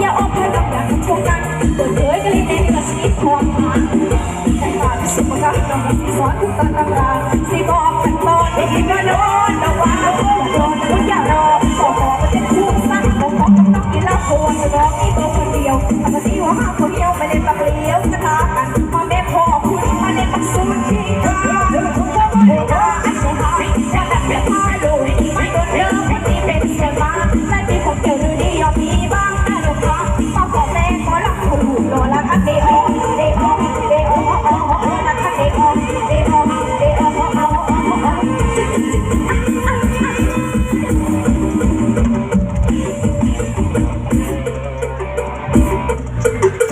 อย่าออกมากับดักโครารเปิดเผยกัเลยในกระสีทองหาแต่ตาสุภาพต้องสอนทุกตาตำราสิบอกกันตอนได้ยินก็โดนระวังโดนแล้วอย่ารอขอบอกว่เป็นคู่สั้นบอกบอกต้องกินเหล้าโคนร้องนี่ตัวคนเดียวทำมาสิหัวห้าคนเดียวไม่เล่นตะเลียวกระทา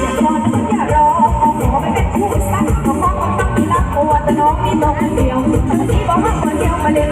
อยากนอนก็ต้องแค่รอพอหมอบีเป็นผู้สักพอคล้องก็ต้องมีรักพอแต่น้องมีน้องคนเดียวแต่ที่บอกมาคนเดียวมาเลี้ยง